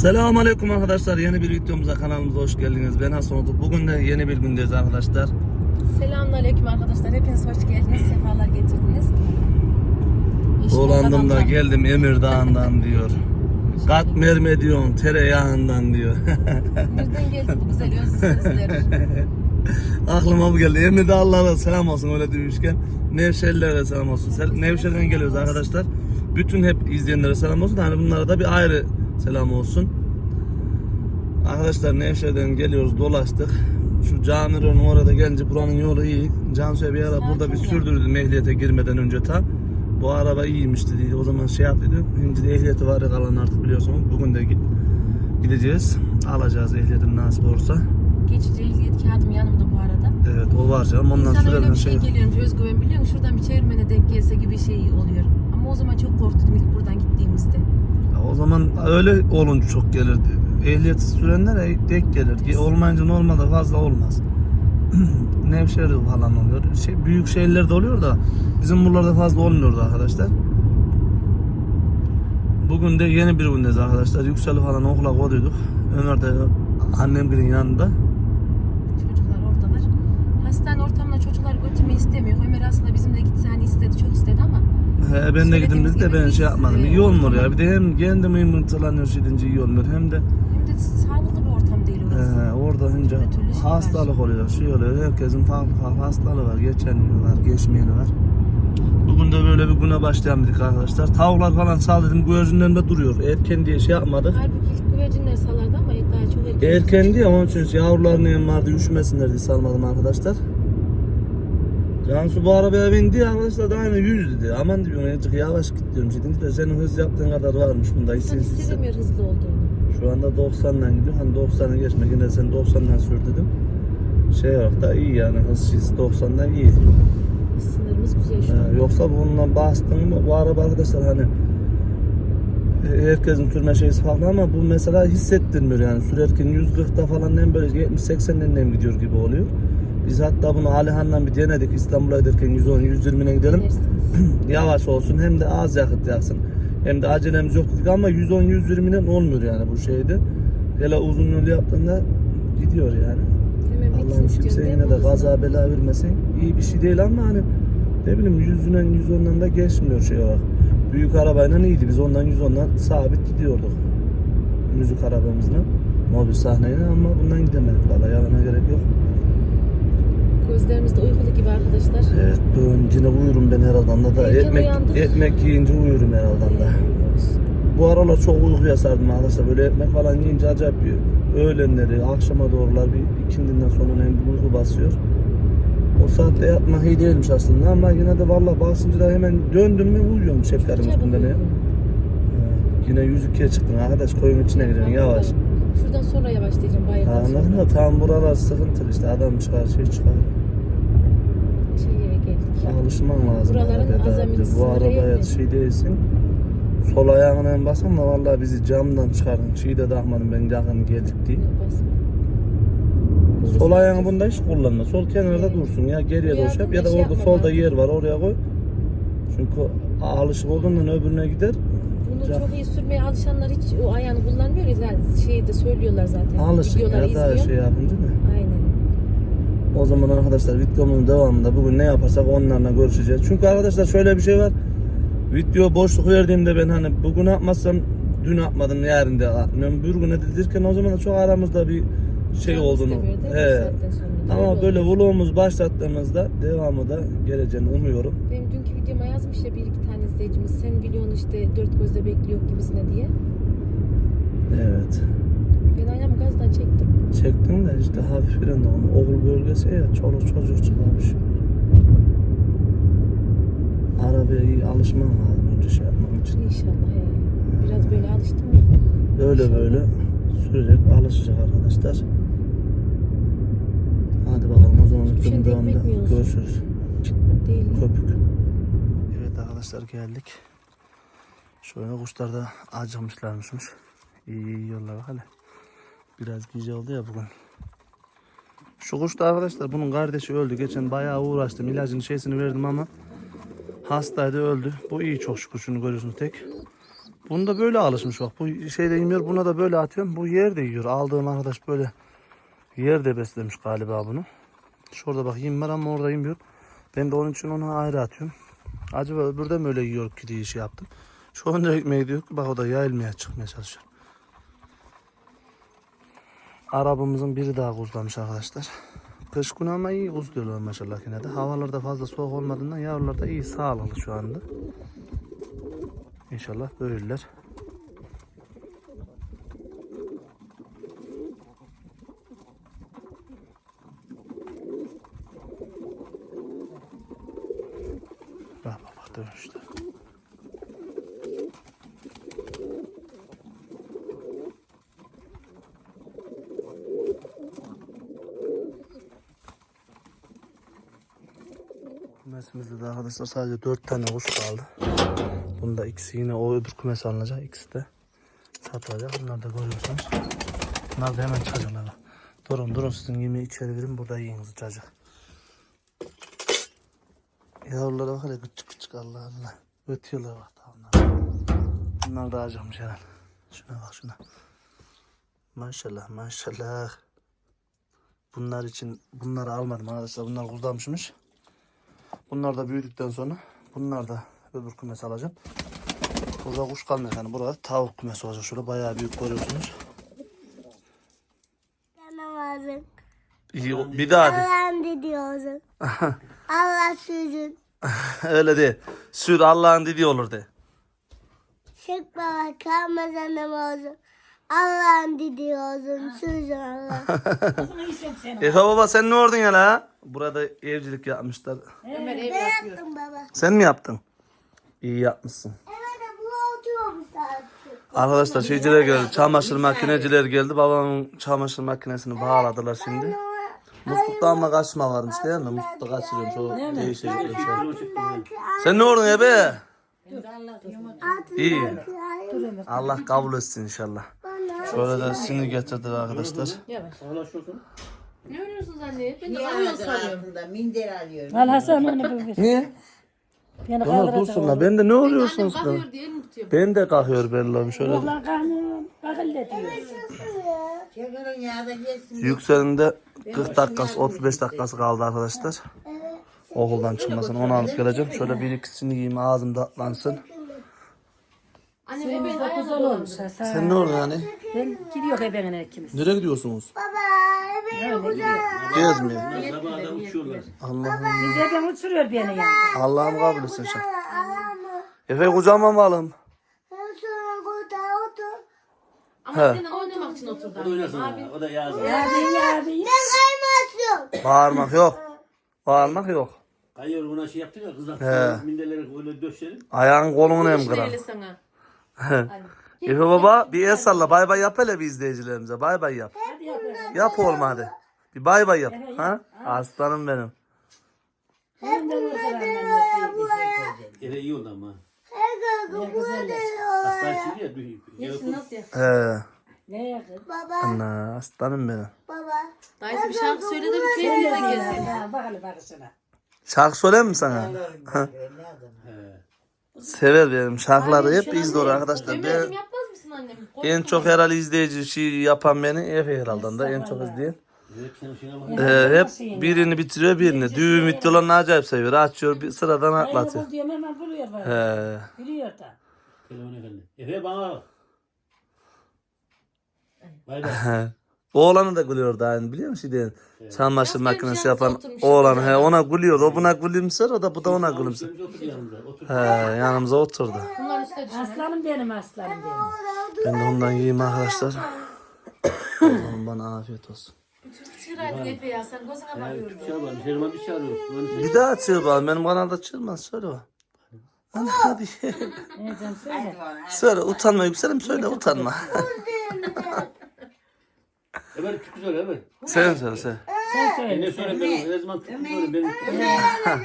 Selamun Aleyküm arkadaşlar. Yeni bir videomuza kanalımıza hoş geldiniz. Ben Hasan Otuk. Bugün de yeni bir gündeyiz arkadaşlar. Selamünaleyküm arkadaşlar. Hepiniz hoş geldiniz. Sefalar getirdiniz. İşte Dolandım da geldim Emir Dağı'ndan diyor. Katmer mi diyorsun tereyağından diyor. Nereden geldi bu güzel özlü sesler? Aklıma bu geldi. Emir Dağlılara selam olsun öyle demişken. Nevşehirlere selam olsun. Nevşehir'den geliyoruz arkadaşlar. Bütün hep izleyenlere selam olsun. Hani bunlara da bir ayrı selam olsun. Arkadaşlar Nevşehir'den geliyoruz dolaştık. Şu caminin orada gelince buranın yolu iyi. Cansu'ya bir ara burada bir sürdürdüm ehliyete girmeden önce ta. Bu araba iyiymiş dedi. O zaman şey yaptıydı. Şimdi de ehliyeti var kalan artık biliyorsunuz. Bugün de gi- gideceğiz. Alacağız ehliyetim nasip olursa. Geçici ehliyet kağıdım yanımda bu arada. Evet o var canım. Ondan İnsana öyle bir şey, şey. geliyormuş özgüven biliyor musun? Şuradan bir çevirmene denk gelse gibi şey oluyor. Ama o zaman çok korktum ilk buradan gittiğimizde. O zaman öyle olunca çok gelirdi. Ehliyetsiz sürenlere denk gelir. Olmayınca normalde fazla olmaz. Nevşehir falan oluyor. Şey, büyük şehirlerde oluyor da bizim buralarda fazla olmuyordu arkadaşlar. Bugün de yeni bir gündeyiz arkadaşlar. Yüksel'i falan okula koyduk. Ömer de annemgilin yanında. Çocuklar oradalar. Hastane ortamına çocuklar götürmeyi istemiyor. Ömer aslında bizimle gitse hani istedi, çok istedi ama He, ben de gittim biz de ben şey yapmadım. İyi olmuyor ya. Bir de hem kendim yumurtalanıyor şidince iyi olmuyor. Hem de hem de sağlıklı bir ortam değil orası. Ee, orada önce Türlü türlü şey hastalık oluyor, şey oluyor. Herkesin farklı farklı hastalığı var. Geçeni var, geçmeyeni var. Bugün de böyle bir güne başlayamadık arkadaşlar. Tavuklar falan sağladım. Güvercinlerimde duruyor. Erken diye şey yapmadık. Halbuki ilk güvercinler salardı ama daha çok erken. Erken diye onun için yavrularını yem vardı. Üşümesinler diye salmadım arkadaşlar. Cansu bu arabaya bindi arkadaşlar daha yine 100 dedi. Aman diyorum azıcık yavaş git diyorum. Şimdi de senin hız yaptığın kadar varmış bunda. Hissi. hissedemiyor hızlı olduğunu. Şu anda 90'dan gidiyor. Hani 90'a geçme. Yine sen 90'dan sür dedim. Şey olarak da iyi yani. Hız hız 90'dan iyi. Sınırımız güzel şu an. Ee, yoksa bundan bastın mı bu araba arkadaşlar hani e, herkesin sürme şeysi farklı ama bu mesela hissettirmiyor yani sürerken 140'ta falan nem böyle 70-80'den nem gidiyor gibi oluyor. Biz hatta bunu Alihan'la bir denedik İstanbul'a giderken 110-120'ne gidelim. Denersiniz. Yavaş olsun hem de az yakıt yaksın. Hem de acelemiz yok dedik ama 110-120'den olmuyor yani bu şeyde. Hele uzun yol yaptığında gidiyor yani. Allah'ım kimse yine de kaza bela vermesin. İyi bir şey değil ama hani ne bileyim yüzünden 110'dan da geçmiyor şey olarak. Büyük arabayla iyiydi. Biz ondan 110'dan sabit gidiyorduk. Müzik arabamızla. Mobil sahneyle ama bundan gidemedik valla yalana gerek yok. Gözlerimiz de uykulu gibi arkadaşlar. Evet ben yine uyurum ben herhalde da. Erken Ekmek, uyandık. ekmek yiyince uyurum herhalde da. Bu aralar çok uykuya sardım arkadaşlar. Böyle ekmek falan yiyince acayip bir öğlenleri, akşama doğrular bir ikindinden sonra hem bir uyku basıyor. O saatte yatmak iyi değilmiş aslında ama yine de valla basınca da hemen döndüm mü uyuyorum şeflerin üstünde ne? Ee, Yine 102'ye çıktın arkadaş koyun içine giriyorsun yavaş. Şuradan sonra yavaşlayacağım bayırdan Anladın mı? Tam buralar sıkıntılı işte adam çıkar şey çıkar. Şeye geldik. Alışman lazım. Buraların da. azami Bu arabaya şey değilsin. Sol ayağına en basan da vallahi bizi camdan çıkardın. Şeyi de takmadım ben yakın geldik diye. Sol ayağını bunda hiç kullanma. Sol kenarda dursun ya geriye doğru şey yap. ya da da şey orada solda yer var oraya koy. Çünkü alışık olduğundan öbürüne gider. Bunu çok iyi sürmeye alışanlar hiç o ayağını kullanmıyor ya zaten şeyi de söylüyorlar zaten. Videoları ya izliyorum. şey yapınca da. O zaman arkadaşlar videomun devamında bugün ne yaparsak onlarla görüşeceğiz. Çünkü arkadaşlar şöyle bir şey var. Video boşluk verdiğimde ben hani bugün yapmazsam dün yapmadım yarın da yapmıyorum. Bir güne dedirken o zaman da çok aramızda bir şey Canı olduğunu. He. Ama öyle böyle vlogumuz başlattığımızda devamı da geleceğini umuyorum. Benim dünkü videoma yazmış ya bir iki tane izleyicimiz sen biliyorsun işte dört gözle bekliyor gibisine diye. Evet. Ayağımı gazdan çektim. Çektim de işte hafif fren de onun okul bölgesi ya çoluk çocuk çıkarmış. Arabaya alışman lazım önce şey yapmak için. İnşallah he. Biraz böyle alıştım ya. Böyle İnşallah. böyle sürecek alışacak arkadaşlar. Hadi bakalım o zaman videonun şeyde devamında görüşürüz. Değil mi? Köpük. Evet arkadaşlar geldik. Şöyle kuşlar da acımışlarmışmış. İyi iyi yiyorlar hele. Biraz gece oldu ya bugün. Şu kuş da arkadaşlar bunun kardeşi öldü. Geçen bayağı uğraştım. İlacını şeysini verdim ama hastaydı öldü. Bu iyi çok şükür şunu görüyorsunuz tek. Bunda böyle alışmış bak. Bu şeyde yemiyor. Buna da böyle atıyorum. Bu yer de yiyor. Aldığım arkadaş böyle yer de beslemiş galiba bunu. Şurada bak yem var ama orada yemiyor. Ben de onun için onu ayrı atıyorum. Acaba öbürde mi öyle yiyor ki diye şey yaptım. Şu anda ekmeği diyor. Bak o da yayılmaya çıkmaya çalışıyor. Arabamızın biri daha kuzlamış arkadaşlar. Kış günü ama iyi kuzluyorlar maşallah yine de. Havalarda fazla soğuk olmadığından yavrular da iyi sağlıklı şu anda. İnşallah böyleler. Bak bak bak dönüştü. Kümesimizde de arkadaşlar sadece 4 tane kuş kaldı. Bunda ikisi yine o öbür kümesi alınacak. İkisi de satılacak. Bunlar da görüyorsunuz. Bunlar da hemen çıkacaklar. bak. Durun durun sizin yemeği içeri verin. Burada yiyin sıcacık. Yavrulara bak hele küçük küçük Allah Allah. Ötüyorlar bak da onlar. Bunlar da acıkmış herhalde. Şuna bak şuna. Maşallah maşallah. Bunlar için bunları almadım arkadaşlar. Bunlar kuzlamışmış. Bunlar da büyüdükten sonra bunlar da öbür kümesi alacağım. Burada kuş kalmıyor yani burada tavuk kümesi olacak. Şöyle bayağı büyük görüyorsunuz. Canavarın. İyi, bir daha de. Allah'ın diyorsun. Allah sözün. Öyle de. Sür Allah'ın dediği olur de. Şık baba kalmaz annem olsun. Allah'ın dediği olsun. Sözün Allah. Efe baba sen ne ordun ya la? Burada evcilik yapmışlar. Ömer ev ne yapıyor. yaptın baba? Sen mi yaptın? İyi yapmışsın. Evet de bu oturuyormuş. Arkadaşlar şeyciler geldi. Çamaşır makineciler geldi. Babamın çamaşır makinesini bağladılar şimdi. Muslukta ama kaçma varmış değil mi? Muslukta kaçırıyorum. Şu değişik bir şey. Altındaki Sen ne ordun ebe? İyi. Allah kabul etsin inşallah. Şöyle de sini getirdiler arkadaşlar. Ne örüyorsunuz anne? Ben de alıyor sanıyorum. altında minder alıyorum. Al Hasan onu bir Niye? Beni kaldıracak. dursunlar. Ben de ne Annem oluyorsunuz? kalkıyor diye elini tutuyor. Ben de kalkıyor Bella'm şöyle. Ulan karnım bakıldı diyor. Çekirin yağda gelsin. Yükselinde 40 dakikası 35 dakikası kaldı arkadaşlar. Okuldan çıkmasın onu alıp geleceğim. Şöyle bir ikisini yiyeyim ağzım tatlansın. Annem ebeğin Güzel ayağına olmuş Hasan. Sen ne oldun yani? Ben gidiyor ebeğine ikimiz. Nereye gidiyorsunuz? Baba beni kucağına. Gezmeye. Sabahdan uçuyorlar. Allah'ım. Biz ebem uçuruyor beni yanında. Allah'ım kabul etsin. Allah'ım. Efe kucağıma mı otur. Ama He. senin oynamak için oturdu O da annem. oynasın Abi. O da yazın. Yardım yardım. Kaymasın. Bağırmak yok. Bağırmak yok. Kayıyor buna şey yaptık ya He. kızlar. Minderleri öyle döşelim. Ayağın kolunu hem kırar. ele sana. Efe baba bir el salla bay bay yap hele bir izleyicilerimize. Bay bay yap. Yap oğlum hadi. Bir bay bay yap. Ha? Aslanım benim. Benim de vurdular Eve iyi oldu ama. Gün burada Hastane şimdi ya. duy- Yeşil nasıl ya? He. Ne yakın? Baba Ana aslanım benim. baba. Dayısı bir şarkı söyle de bir kendine gelsin. Ha, Bakalım bakışına. Şarkı söyleyeyim mi sana? Ne adam? Sever benim şarkıları hep izliyor arkadaşlar. Ömer'cim Ben yapmaz mısın annem? en çok herhalde izleyici şey yapan beni Efe herhalde da en çok izleyen. Bak. Ee, hep birini bitiriyor birini. Düğün videolarını acayip seviyor. Açıyor bir sıradan Hayır atlatıyor. bul diyorum hemen buluyor bana. He. Biliyor da. Telefona geldi. Efe bana bak. Bay bay. Oğlanı da gülüyor da yani biliyor musun diyen. Çamaşır Biraz makinesi yapan oğlan he ona gülüyor. O buna gülümser o da bu da ona gülümser. He yanımıza oturdu. Aslanım benim aslanım benim. Ben de ondan yiyeyim arkadaşlar. Zaman bana afiyet olsun. Bir şey. Bir şey daha çığır bakalım. Benim kanalda çığırmaz. Söyle bak. Ana hadi. Söyle. söyle utanma yükselim söyle utanma. Ömer Türkçe söyle Ömer. sen sen. Sen Ben söyle. ne söyle ben? Ne zaman Türkçe söyle ben.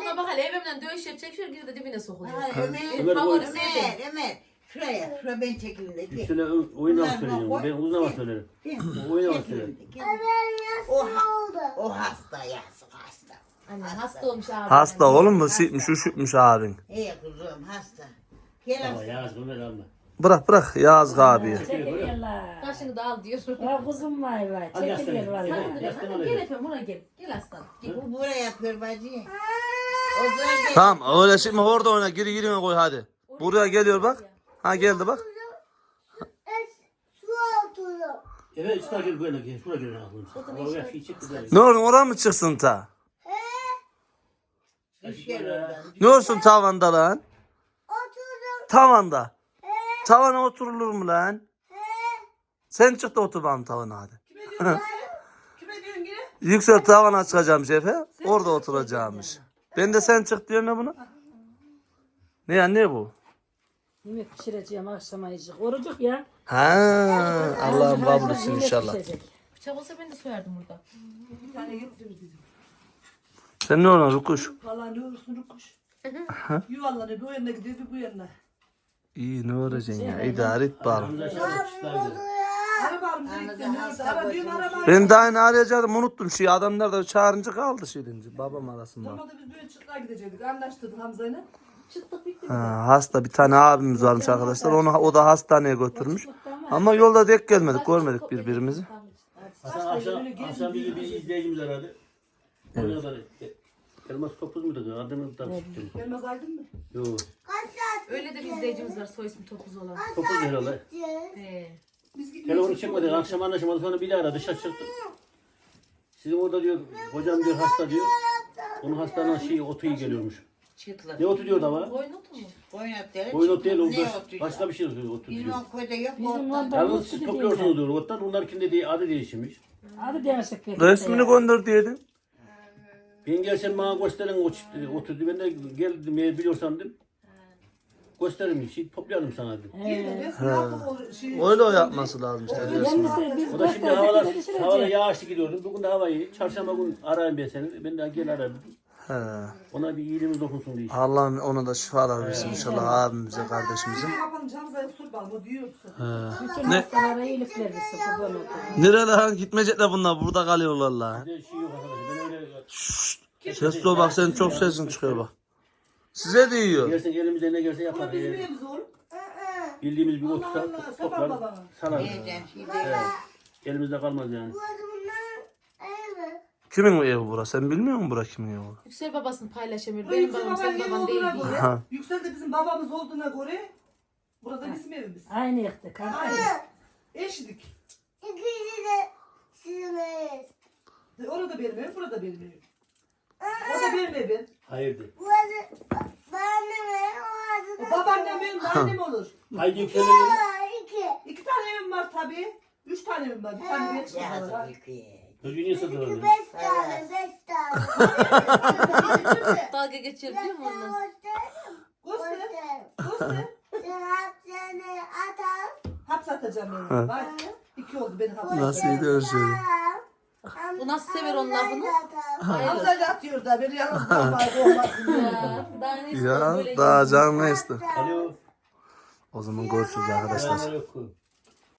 Buna bak hele evimden dövüş yapacak şöyle geri de dibine sokuluyor. Ömer, Benim Ömer, sevdiğim. Ömer. Şuraya, şuraya ben çekeyim de. Gel. Şöyle oyun hava söyleyeceğim. Ben uzun hava söylerim. O oyun hava söylerim. Oldu. O hasta yazık hasta. Anne hasta olmuş abi. Hasta oğlum mu? Sitmiş üşütmüş abin. Ey kuzum hasta. Gel Ama aslan. yaz Ömer alma. Bırak bırak Yağız abi. Çekiliyorlar. Kaşını da al diyor. Ya kuzum vay vay. Hadi Çekiliyor aslanım. valla. Hadi. Yastığı Gel efendim buraya gel. Gel aslan. Gel. Bu buraya yapıyor bacı. O zaman. Tamam öyle şimdi orada oyna giri girine koy hadi. Buraya geliyor bak. Ha geldi bak. Su oturuyor. Evet üstüne gel böyle gel. Şuraya gel. Oraya şey çık güzel. Ne olsun oradan mı çıksın ta? Oradan. Ne olsun tavanda lan? Oturdum. Tavanda. Tavana oturulur mu lan? Sen çık da otur benim tavana hadi. Kime diyorsun yine? Yüksel tavana çıkacağım şefe. Orada oturacağımış. Ben de sen çık diyorum ya buna. Ne ya ne bu? Yemek pişireceğim akşama yiyecek. Orucuk ya. Ha Allah'ım kabul etsin inşallah. Bıçak olsa ben de soyardım burada. Bir tane getiririz dedim. Sen ne olan Rukuş? Vallahi ne olursun kuş. Yuvarlanıyor bir o yanına gidiyor bir bu yanına. İyi ne olacaksın ya idare et bari. Ben daha yine arayacaktım unuttum şey adamlar da çağırınca kaldı şey deyince babam arasın bana. Normalde biz böyle çıtlığa gidecektik. Anlaştırdık Hamza'yla. Çıktık bitti. Ha, hasta bir tane abimiz varmış arkadaşlar onu o da hastaneye götürmüş. Ama yolda denk gelmedik görmedik birbirimizi. Hasan akşam, akşam bizi bir izleyicimiz aradı. Evet. Elmas topuz muydu? Adını da tuttum. Gelmez aydın mı? Yok. Öyle de bir izleyicimiz var soy ismi topuz olan. Topuz herhalde. Ee, Biz. Telefonu çekmedi. Akşam anlaşamadı. Sonra bir daha aradı. Şaşırttım. Sizin orada diyor, hocam diyor hasta diyor. Onun hastalığına şey otu iyi geliyormuş. Çıtlar. Ne otu diyor da var? koyun otu mu? Boyun değil, o baş- otu? başka bir şey diyor, otu Bizim diyor. o köyde yok. Bizim otlar. orada Yalnız siz topluyorsunuz diyor. Ottan onlar kimde diye adı değişmiş. Adı değişik bir. Resmini gönder diyedin. Ben gelsem bana gösterin o çift otu. Ben de geldim eğer biliyorsan dedim. Gösteririm şey toplayalım sana dedim. Resmi yaptık o. Öyle o yapması lazım işte. Kendisi biz O da şimdi göstersek havalar, pişirecek. havalar yağışlı gidiyordum. Bugün de hava iyi. Çarşamba gün arayayım ben seni. Ben de gel arayayım. He. Ona bir iyiliğimiz dokunsun diye. Allah'ım ona da şifalar versin inşallah abimize kardeşimize. Bütün hastalara iyilikler versin. Kurban. Nereye lan gitmeyecekler bunlar burada kalıyorlar la. Bir şey yok arkadaşlar. Ben öyle bak senin çok sesin çıkıyor bak. Size de yiyor. gelsin elimizde ne gelse yapar. Bunu bizim Eğer evimiz oğlum. bildiğimiz bir Allah Allah, sabah toplar, baba. sarar. Yiyeceğim değil. Evet. Elimizde kalmaz yani. Kimin evi burası? Sen bilmiyor musun bura kimin evi? Yüksel babasını paylaşamıyor. Benim Yüksel babam baba senin baban değil diye. Ha. Yüksel de bizim babamız olduğuna göre. Burada bizim evimiz. Aynı yıktı. Kanka. Eşlik. İkisi de sizin eviniz. Orada benim evim, burada benim evim. O da benim evim. Benim evim. O babaannem benim de annem olur. Haydi. Aa, iki. İki tane evim var tabii. Üç tane evim var. Bir tane benim var. Yazık yıkıyor. Çocuğu niye satıyorsun? Beş tane, beş tane. Dalga geçiyor biliyor musun onunla? Göster. Göster. Göster. Sen hapsene atar. Hap satacağım benim. Bak. İki oldu benim hapım. Nasıl gidiyor şöyle? Bu nasıl sever onun lafını? Hamza da atıyor da beni yalnız bırakmayı olmasın. Ya, daha ne istiyorsun Ya böyle daha yiyin. canım ne ister? Alo. O zaman görüşürüz arkadaşlar. Selamünaleyküm.